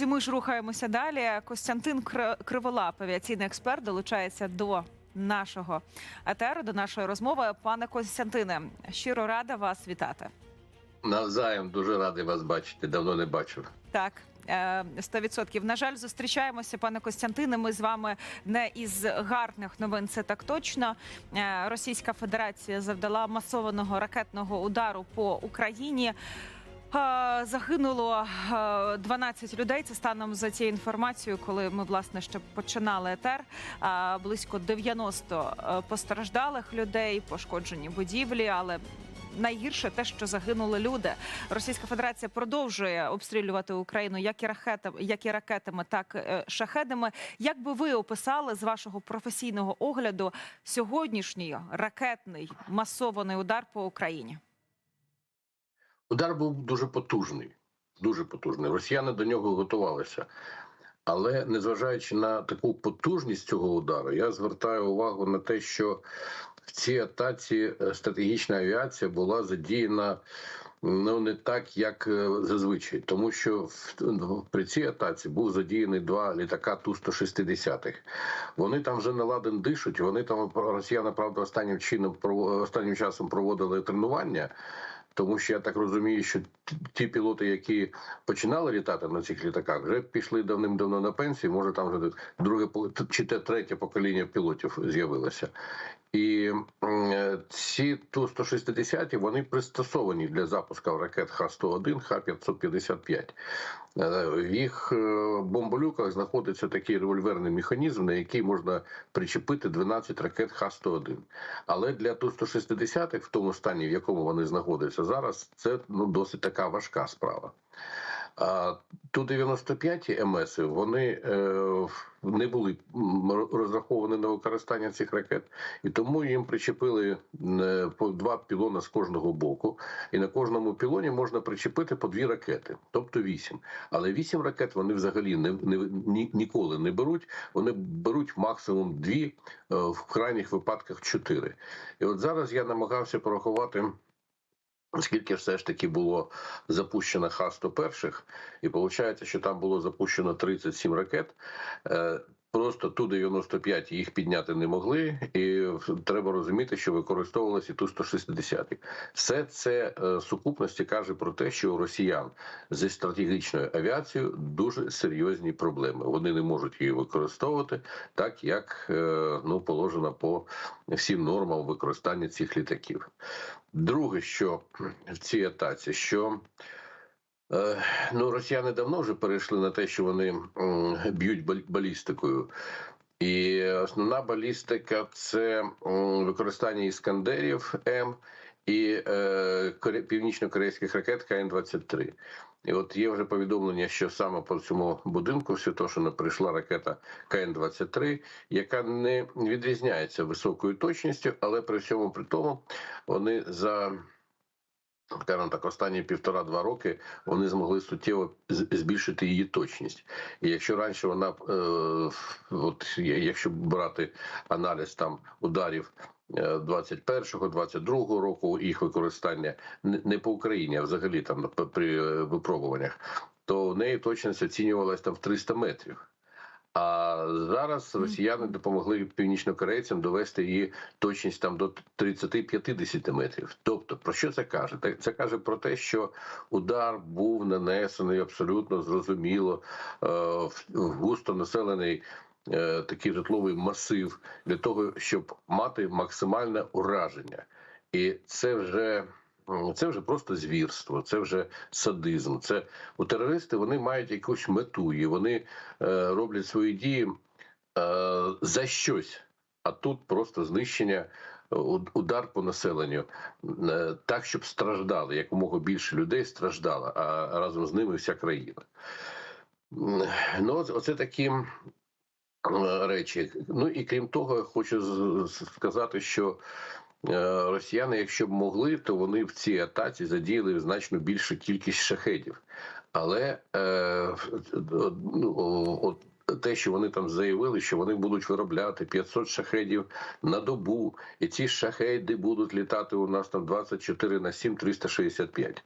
Друзі, ми ж рухаємося далі. Костянтин Кр- Криволап, авіаційний експерт, долучається до нашого етеру, до нашої розмови. Пане Костянтине, щиро рада вас вітати. Навзаєм дуже радий вас бачити. Давно не бачив. Так. е, 100%. На жаль, зустрічаємося, пане Костянтине. Ми з вами не із гарних новин. Це так точно. Е, Російська Федерація завдала масованого ракетного удару по Україні. Е, Загинуло е, 12 людей. Це станом за цією інформацією, коли ми власне ще починали етер. Е, Близько 90 е, постраждалих людей, пошкоджені будівлі, але. Найгірше те, що загинули люди. Російська Федерація продовжує обстрілювати Україну як і ракетами, як і ракетами, так е, шахедами. Як би ви описали з вашого професійного огляду сьогоднішній ракетний масований удар по Україні? Удар був дуже потужний. Дуже потужний. Росіяни до нього готувалися. Але незважаючи на таку потужність цього удару, я звертаю увагу на те, що в цій атаці е, стратегічна авіація була задіяна ну не так, як е, зазвичай, тому що ну, при цій атаці був задіяний два літака Ту-160. Вони там вже на ладен дишуть. Вони там росіяни, правда, останнім чином останнім часом проводили тренування. Тому що я так розумію, що ті пілоти, які починали літати на цих літаках, вже пішли давним-давно на пенсію. Може, там вже друге чи те третє покоління пілотів з'явилося. І ці Ту-160 вони пристосовані для запуску ракет Х-101, Х-555. Е, В їх е, бомболюках знаходиться такий револьверний механізм, на який можна причепити 12 ракет Х-101. Але для Ту-160 в тому стані, в якому вони знаходяться зараз, це ну досить така важка справа. А Ту-95 МС вони е, не були розраховані на використання цих ракет, і тому їм причепили е, по два пілона з кожного боку, і на кожному пілоні можна причепити по дві ракети, тобто вісім. Але вісім ракет вони взагалі не, не ні, ніколи не беруть. Вони беруть максимум дві, е, в крайніх випадках чотири. І от зараз я намагався порахувати. Скільки все ж таки було запущено Х-101, і виходить, що там було запущено 37 ракет. Просто Ту-95 їх підняти не могли, і треба розуміти, що використовувалися Ту-160. Все це е, сукупності каже про те, що у росіян зі стратегічною авіацією дуже серйозні проблеми. Вони не можуть її використовувати так, як е, ну положено по всім нормам використання цих літаків. Друге, що в цій атаці, що ну, росіяни давно вже перейшли на те, що вони б'ють балістикою. І основна балістика це використання іскандерів М і е, північно-корейських ракет КН-23. І от є вже повідомлення, що саме по цьому будинку Святошина прийшла ракета КН-23, яка не відрізняється високою точністю, але при всьому при тому вони за скажімо так, останні півтора-два роки вони змогли суттєво збільшити її точність. І якщо раніше вона, е, от якщо брати аналіз там ударів. 21-го, 22-го року їх використання не- по Україні, а взагалі там при е, випробуваннях, то в неї точність оцінювалась там в 300 метрів. А зараз росіяни допомогли північнокорейцям довести її точність там до 30-50 метрів. Тобто, про що це каже? Так, Це каже про те, що удар був нанесений абсолютно зрозуміло е, в в густо населений е, такий житловий масив для того, щоб мати максимальне ураження. І це вже. Це вже просто звірство, це вже садизм. Це у терористи вони мають якусь мету, і вони е, роблять свої дії е, за щось. А тут просто знищення, е, удар по населенню е, так, щоб страждали, якомога більше людей страждало, а разом з ними вся країна. Ну, оце- такі речі. Ну і крім того, я хочу сказати, що росіяни, якщо б могли, то вони в цій атаці задіяли значно більшу кількість шахедів. Але е, ну, от те, що вони там заявили, що вони будуть виробляти 500 шахедів на добу, і ці шахеди будуть літати у нас там 24 на 7, 365.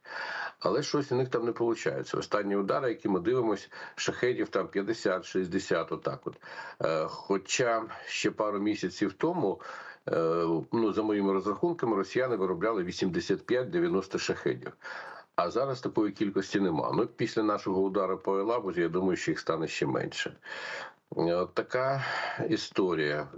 Але щось у них там не виходить. Останні удари, які ми дивимося, шахедів там 50-60, отак от. Е, Хоча ще пару місяців тому, е, ну за моїми розрахунками, росіяни виробляли 85-90 шахедів. А зараз такої кількості нема. Ну після нашого удару по Елабузі, я думаю, що їх стане ще менше. Е, От така історія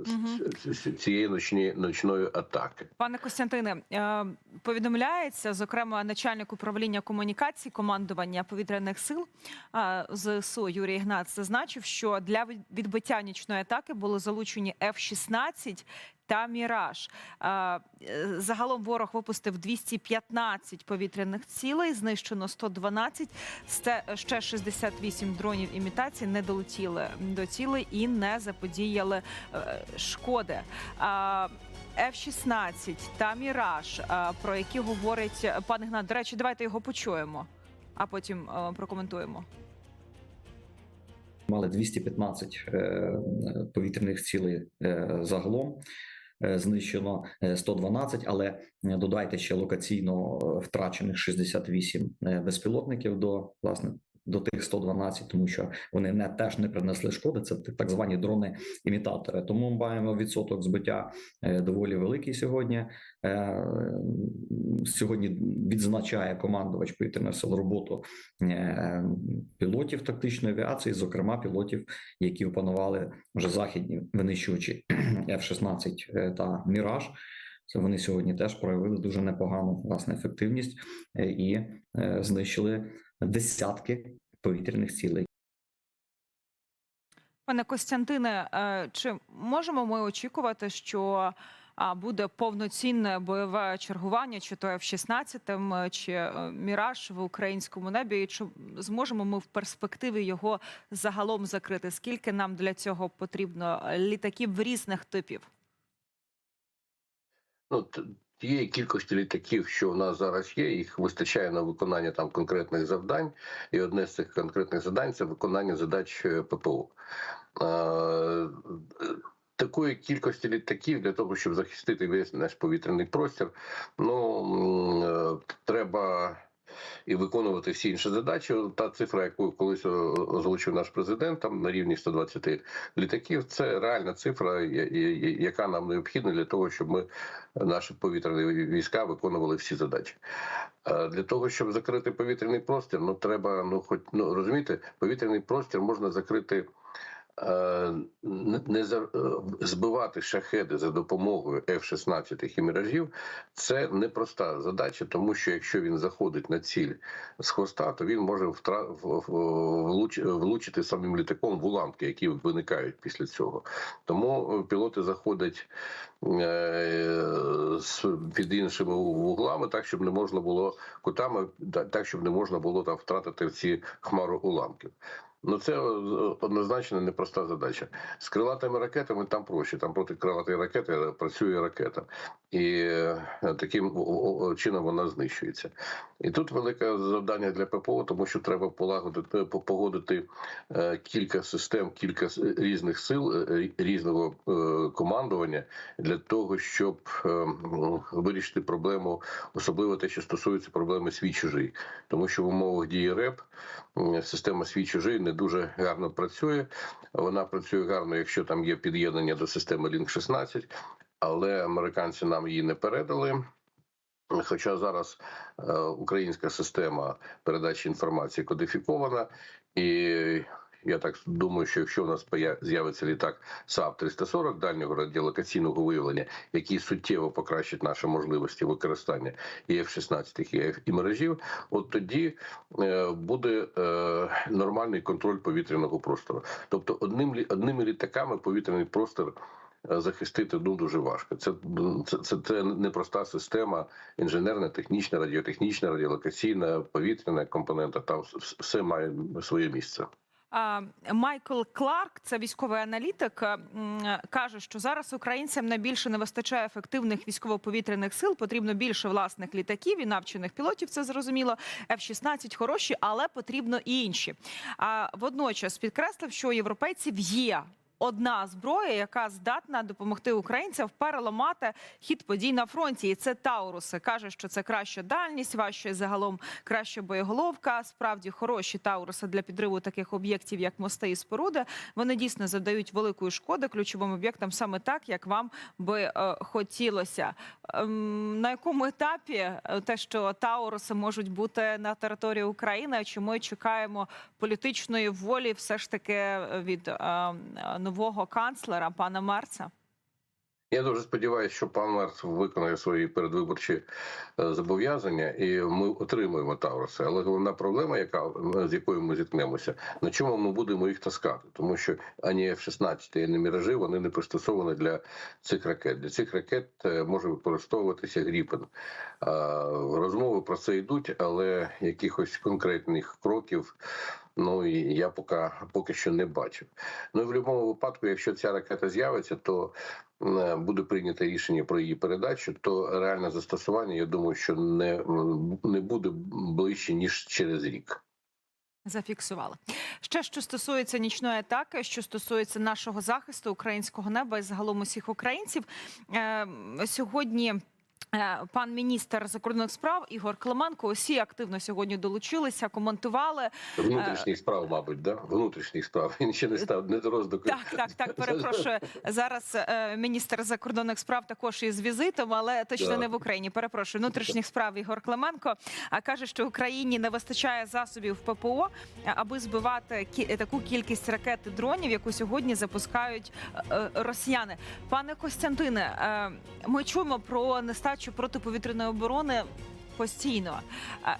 з цієї ночні, ночної атаки. Пане Костянтине, е, повідомляється, зокрема, начальник управління комунікацій командування повітряних сил е, ЗСУ Юрій Ігнат зазначив, що для відбиття нічної атаки були залучені F-16 та Міраж. Е, Загалом ворог випустив 215 повітряних цілей, знищено 112, сте- ще 68 дронів імітації не долетіли до цілей і не заподіяли е, шкоди. А, F-16 та Міраж, е, про які говорить пан Ігнат. До речі, давайте його почуємо, а потім прокоментуємо. мали 215 е, повітряних цілей загалом. Е, Знищено е, 112, але е, додайте ще локаційно е, втрачених 68 е, безпілотників до власне до тих 112, тому що вони не теж не принесли шкоди. Це так звані дрони-імітатори. Тому ми маємо відсоток збиття е, доволі великий сьогодні. Е, Сьогодні відзначає командувач повітряних сил роботу е, пілотів тактичної авіації, зокрема пілотів, які опанували вже західні винищувачі F-16 та Міраж. Це вони сьогодні теж проявили дуже непогану власне ефективність і знищили десятки повітряних цілей. Пане Костянтине, е, чи можемо ми очікувати, що буде повноцінне бойове чергування, чи то F-16, чи е, Міраж в українському небі? І чи зможемо ми в перспективі його загалом закрити? Скільки нам для цього потрібно літаків різних типів? Ну, тієї кількості літаків, що в нас зараз є, їх вистачає на виконання там конкретних завдань. І одне з цих конкретних завдань це виконання задач е, ППО. Такої кількості літаків для того, щоб захистити весь наш повітряний простір, ну е, треба і виконувати всі інші задачі. Та цифра, яку колись озвучив наш президент, там на рівні 120 літаків, це реальна цифра, яка нам необхідна для того, щоб ми наші повітряні війська виконували всі задачі. Е, Для того, щоб закрити повітряний простір, ну треба, ну хоч ну розумієте, повітряний простір можна закрити. Е, Не е, збивати шахеди за допомогою F-16 і міражів це непроста задача, тому що якщо він заходить на ціль з хвоста, то він може влучити самим літаком в уламки, які виникають після цього. Тому е, пілоти заходять під іншими вуглами, так щоб не можна було кутами, так щоб не можна було там втратити ці хмару уламків. Ну це е, однозначно непроста задача. З крилатими ракетами там проще. Там проти крилатої ракети працює ракета, і е, таким чином вона знищується. І тут велике завдання для ППО, тому що треба полагодити погодити е, кілька систем, кілька різних сил різного командування для того, щоб вирішити проблему, особливо те, що стосується проблеми свій чужий, тому що в умовах дії РЕП система свій чужий не дуже гарно працює. Вона працює гарно, якщо там є під'єднання до системи Link 16 але американці нам її не передали. Хоча зараз е, українська система передачі інформації кодифікована, і я так думаю, що якщо у нас з'явиться літак САП 340 дальнього радіолокаційного виявлення, який суттєво покращить наші можливості використання і F-16 і F- і мережів, от тоді е, буде е, нормальний контроль повітряного простору. Тобто, одним одними літаками повітряний простор. е, Захистити ну дуже важко. Це, це, це, це непроста система інженерна, технічна, радіотехнічна, радіолокаційна, повітряна компонента. Там все має своє місце. Майкл Кларк, це військовий аналітик, каже, що зараз українцям найбільше не вистачає ефективних військово-повітряних сил. Потрібно більше власних літаків і навчених пілотів. Це зрозуміло. F-16 хороші, але потрібно і інші. А водночас підкреслив, що європейців є. Одна зброя, яка здатна допомогти українцям переламати хід подій на фронті, і це Тауруси. каже, що це краща дальність, важче загалом краща боєголовка. Справді хороші Тауруси для підриву таких об'єктів, як мости і споруди. Вони дійсно завдають великої шкоди ключовим об'єктам саме так, як вам би е, хотілося. Ем, на якому етапі е, те, що Тауруси можуть бути на території України? Чи ми чекаємо політичної волі, все ж таки від е, е, нового канцлера пана Мерца? Я дуже сподіваюся, що пан Мерц виконає свої передвиборчі е, зобов'язання, і ми отримуємо Тауруси. Але головна проблема, яка з якою ми зіткнемося, на чому ми будемо їх таскати, тому що ані F-16, ані міражі вони не пристосовані для цих ракет. Для цих ракет е, може використовуватися Гріпен. Розмови про це йдуть, але якихось конкретних кроків. Ну і я поки поки що не бачив. Ну і в будь-якому випадку, якщо ця ракета з'явиться, то е, буде прийнято рішення про її передачу, то реальне застосування, я думаю, що не, не буде ближче ніж через рік. Зафіксували ще що стосується нічної атаки, що стосується нашого захисту українського неба і загалом усіх українців е, сьогодні. Е, Пан міністр закордонних справ Ігор Клименко усі активно сьогодні долучилися, коментували. Внутрішніх справ, мабуть, да? внутрішніх справ. Він ще не став не дорос Так, так, так. Перепрошую. Зараз е, міністр закордонних справ також із візитом, але точно Так. не в Україні. Перепрошую, внутрішніх справ Ігор Клименко каже, що Україні не вистачає засобів ППО, аби збивати таку кількість ракет і дронів, яку сьогодні запускають е, е, росіяни. Пане Костянтине, е, ми чуємо про нестачу протиповітряної оборони. Постійно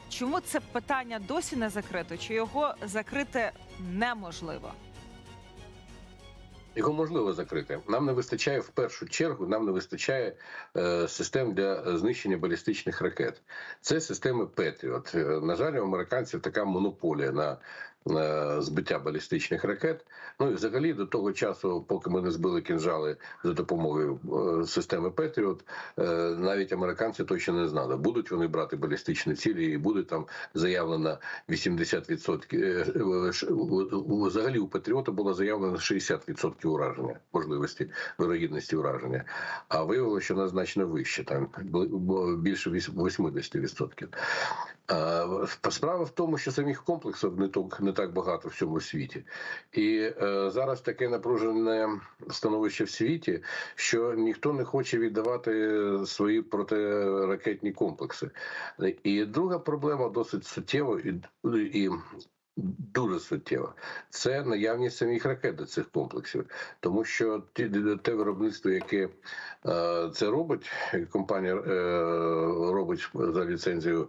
чому це питання досі не закрито? Чи його закрити неможливо? Його можливо закрити. Нам не вистачає в першу чергу. Нам не вистачає е, систем для знищення балістичних ракет. Це системи Петріот. Е, На жаль, у американців така монополія на. Е, Збиття балістичних ракет. Ну і взагалі до того часу, поки ми не збили кінжали за допомогою е, системи Петріот, е, навіть американці точно не знали, будуть вони брати балістичні цілі, і буде там заявлено 80%. е, е, ш- у- Взагалі у Патріота було заявлено 60% ураження, можливості вирогідності ураження. А виявилося, що вона значно вище, там більше віс- 80%. Справа в тому, що самих комплексів не так, не так багато в цьому світі. І е, зараз таке напружене становище в світі, що ніхто не хоче віддавати свої протиракетні комплекси. І друга проблема досить суттєва і, і дуже суттєва. Це наявність самих ракет до цих комплексів, тому що ті- те виробництво, яке е, це робить, компанія е, робить за ліцензією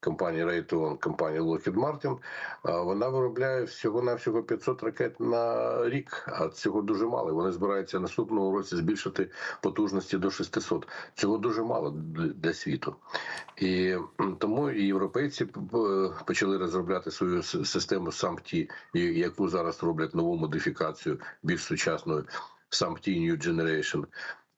компанії Raytheon, компанії Lockheed Martin, а вона виробляє всього навсього 500 ракет на рік, а цього дуже мало. Вони збираються наступного році збільшити потужності до 600. Цього дуже мало для- світу. І тому і європейці почали розробляти свою с- систему самті, яку зараз роблять нову модифікацію більш сучасною самті New Generation.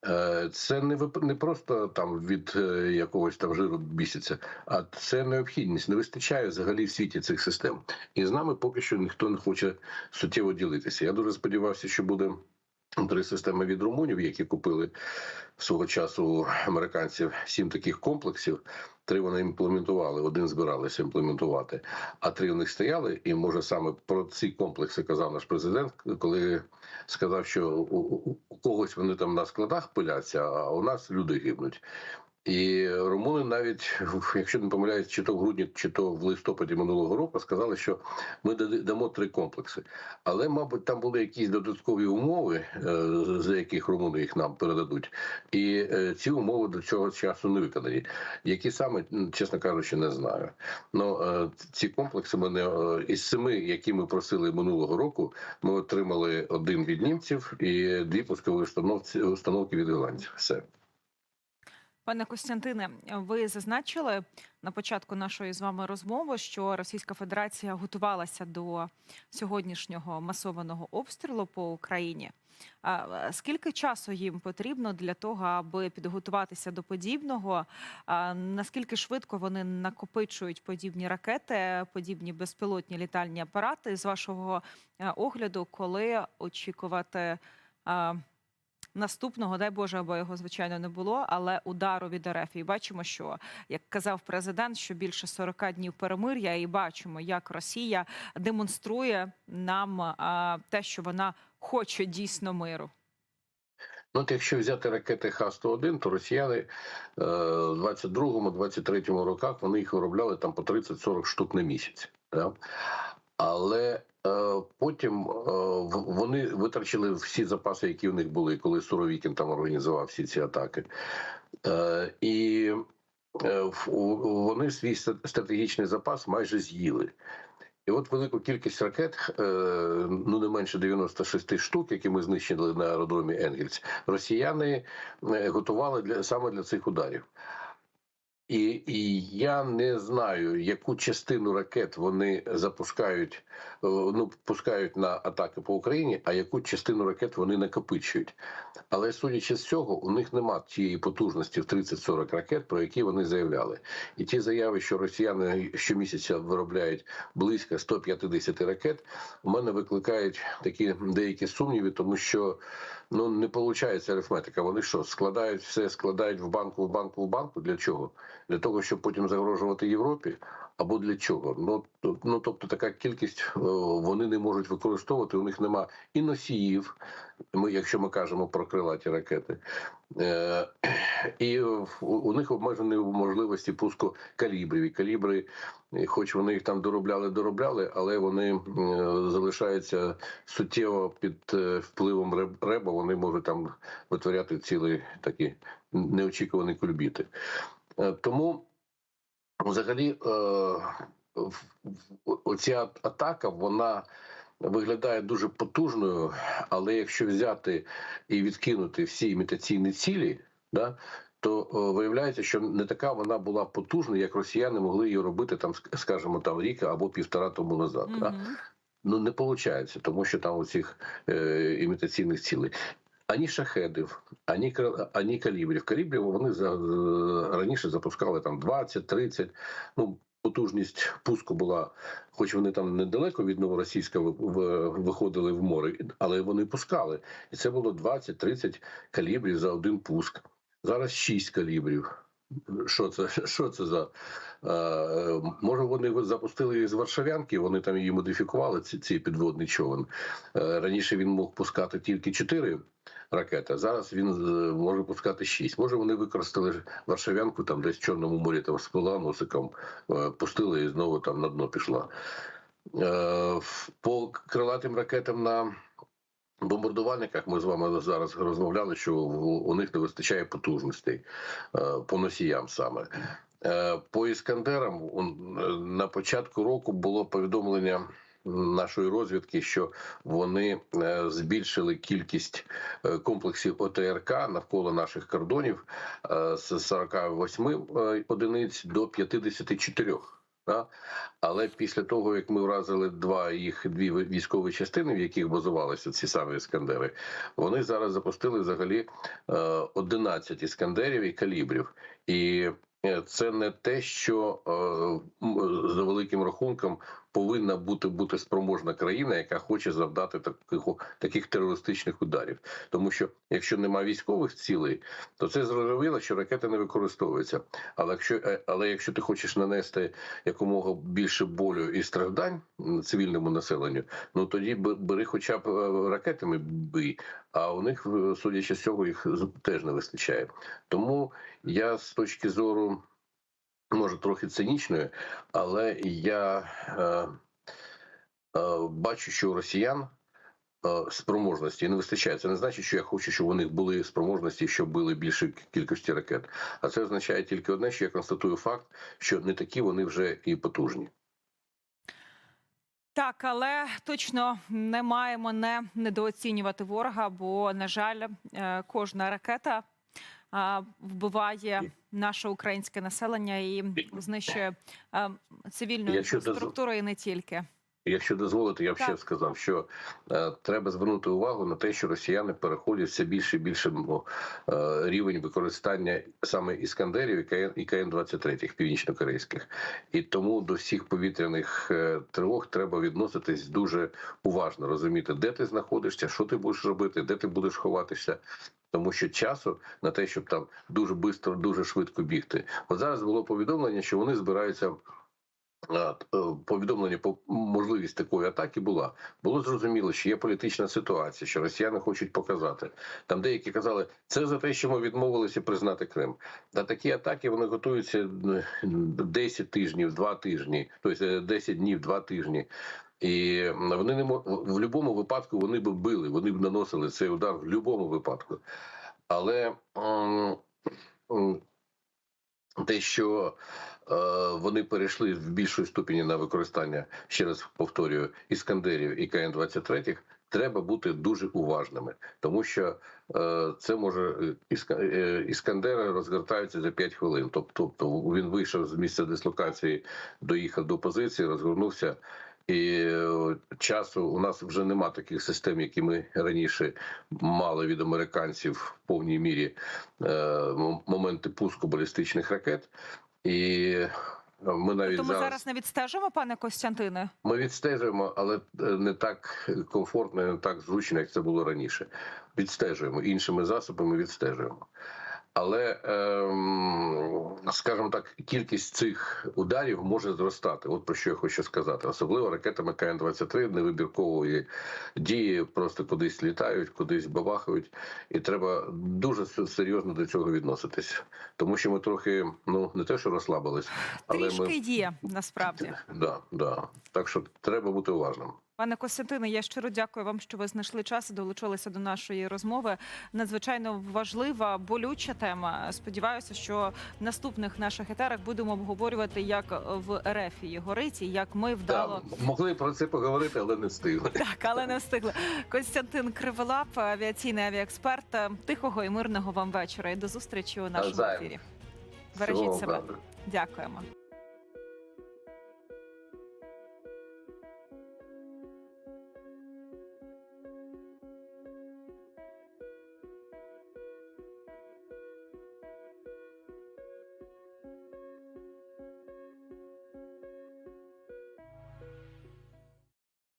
Е, Це не вип- не просто там від е, якогось там жиру біситься, а це необхідність. Не вистачає взагалі в світі цих систем. І з нами поки що ніхто не хоче суттєво ділитися. Я дуже сподівався, що буде три системи від румунів, які купили свого часу американців сім таких комплексів. Три вони імплементували, один збиралися імплементувати, а три в них стояли. І може саме про ці комплекси казав наш президент, коли сказав, що у когось вони там на складах пиляться, а у нас люди гибнуть. І румуни навіть, якщо не помиляюсь, чи то в грудні, чи то в листопаді минулого року сказали, що ми дамо три комплекси. Але, мабуть, там були якісь додаткові умови, е, за яких румуни їх нам передадуть, і е, ці умови до цього часу не виконані. Які саме, чесно кажучи, не знаю. Ну е, ці комплекси ми не е, із семи, які ми просили минулого року, ми отримали один від німців і дві пускові установки від голландців. Все. Пане Костянтине, ви зазначили на початку нашої з вами розмови, що Російська Федерація готувалася до сьогоднішнього масованого обстрілу по Україні. Скільки часу їм потрібно для того, аби підготуватися до подібного? Наскільки швидко вони накопичують подібні ракети, подібні безпілотні літальні апарати? З вашого е, огляду, коли очікувати? Наступного, дай Боже, аби його звичайно не було, але удару від РФ. І бачимо, що як казав президент, що більше 40 днів перемир'я, і бачимо, як Росія демонструє нам а, те, що вона хоче дійсно миру. Ну, от якщо взяти ракети Х-101, то росіяни е, в 22-23 роках вони їх виробляли там по 30-40 штук на місяць. Да? Але е, потім е, вони витрачили всі запаси, які в них були, коли Суровікін там організував всі ці атаки. Е, і е, вони свій стратегічний запас майже з'їли. І от велику кількість ракет, е, ну не менше 96 штук, які ми знищили на аеродромі Енгельс, росіяни е, готували для саме для цих ударів. І, і я не знаю, яку частину ракет вони запускають, е, ну пускають на атаки по Україні, а яку частину ракет вони накопичують. Але судячи з цього, у них нема тієї потужності в 30-40 ракет, про які вони заявляли. І ті заяви, що росіяни щомісяця виробляють близько 150 ракет, у мене викликають такі деякі сумніви, тому що ну не виходить арифметика. Вони що складають все, складають в банку, в банку, в банку. Для чого? Для того, щоб потім загрожувати Європі. Або для чого? Ну ну тобто така кількість е, вони не можуть використовувати. У них нема і носіїв. Ми, якщо ми кажемо про крилаті ракети, е, і у, них обмежені можливості пуску калібрів. І калібри, хоч вони їх там доробляли, доробляли, але вони е, залишаються суттєво під е, впливом реба. Вони можуть там витворяти цілі такі неочікувані кульбіти. Е, Тому взагалі е, оця атака вона виглядає дуже потужною, але якщо взяти і відкинути всі імітаційні цілі, да, то е, виявляється, що не така вона була потужна, як росіяни могли її робити там, ск- скажімо, там рік або півтора тому назад. Да? Ну не виходить, тому що там оцих е, імітаційних цілей. Ані шахедів, ані, ані калібрів. Калібрів вони за, е, раніше запускали там 20-30. Ну, потужність пуску була, хоч вони там недалеко від новоросійська ви- ви- виходили в море, але вони пускали. І це було 20-30 калібрів за один пуск. Зараз 6 калібрів. Що це, що це за е, може вони запустили її з Варшавянки? Вони там її модифікували. Ці, ці підводний човен. Е, раніше він мог пускати тільки 4 ракети. Зараз він е, може пускати 6. Може вони використали Варшавянку там десь в Чорному морі там сплила носиком, е, пустили і знову там на дно пішла. Е, По крилатим ракетам на бомбардувальниках ми з вами зараз розмовляли, що у них не вистачає потужностей по носіям саме. По іскандерам на початку року було повідомлення нашої розвідки, що вони е, збільшили кількість е, комплексів ОТРК навколо наших кордонів е, з 48 е, одиниць до 54. Да? Але після того, як ми вразили два їх дві військові частини, в яких базувалися ці самі іскандери, вони зараз запустили взагалі е, 11 іскандерів і калібрів. І це не те, що за великим рахунком повинна бути бути спроможна країна, яка хоче завдати таких таких терористичних ударів. Тому що якщо немає військових цілей, то це зрозуміло, що ракети не використовуються. Але якщо е, але якщо ти хочеш нанести якомога більше болю і страждань цивільному населенню, ну тоді бери хоча б е, ракетами бий. А у них, е, судячи з цього, їх теж не вистачає. Тому я з точки зору, може, трохи цинічної, але я е, е, бачу, що у росіян е, спроможності не вистачає. Це не значить, що я хочу, щоб у них були спроможності, щоб били більше кількості ракет. А це означає тільки одне, що я констатую факт, що не такі вони вже і потужні. Так, але точно не маємо не недооцінювати ворога, бо на жаль, е, кожна ракета вбиває наше українське населення і знищує цивільну Якщо інфраструктуру і не тільки. Якщо дозволите, я б ще сказав, що е, треба звернути увагу на те, що росіяни переходять все більше і більше ну, е, рівень використання саме іскандерів і КН, і КН-23 північнокорейських. І тому до всіх повітряних е, тривог треба відноситись дуже уважно, розуміти, де ти знаходишся, що ти будеш робити, де ти будеш ховатися. Тому що часу на те, щоб там дуже швидко, дуже швидко бігти. От зараз було повідомлення, що вони збираються е, повідомлення про можливість такої атаки була. Було зрозуміло, що є політична ситуація, що росіяни хочуть показати. Там деякі казали, це за те, що ми відмовилися признати Крим. На такі атаки вони готуються м, 10 тижнів, 2 тижні, тобто е, 10 днів, 2 тижні. І вони не в будь-якому випадку вони б били, вони б наносили цей удар в будь-якому випадку. Але те, що е, вони перейшли в більшої ступені на використання, ще раз повторюю, іскандерів і КН-23, треба бути дуже уважними, тому що е, це може е, іска, іскандери розгортаються за 5 хвилин. Тобто він вийшов з місця дислокації, доїхав до позиції, розгорнувся. І е, часу у нас вже нема таких систем, які ми раніше мали від американців в повній мірі е, моменти пуску балістичних ракет. І ми навіть Тому зараз, зараз не відстежимо, пане Костянтине. ми відстежуємо, але е, не так комфортно, не так зручно, як це було раніше. Відстежуємо іншими засобами, відстежуємо. Але, ем, скажімо так, кількість цих ударів може зростати. От про що я хочу сказати. Особливо ракетами КН-23 невибіркової дії, просто кудись літають, кудись бабахають, і треба дуже серйозно до цього відноситись, тому що ми трохи ну не те, що розслабились, але Трішки ми є насправді. да, да. Так що треба бути уважним. Пане Костянтине, я щиро дякую вам, що ви знайшли час і долучилися до нашої розмови. Надзвичайно важлива, болюча тема. Сподіваюся, що в наступних наших етерах будемо обговорювати, як в РФ горить і як ми вдало Да, могли про це поговорити, але не встигли. так, але не встигли. Костянтин Криволап, авіаційний авіаексперт. Тихого і мирного вам вечора. І до зустрічі у нашому Навзаєм. ефірі. Бережіть Всього себе. доброго. Дякуємо.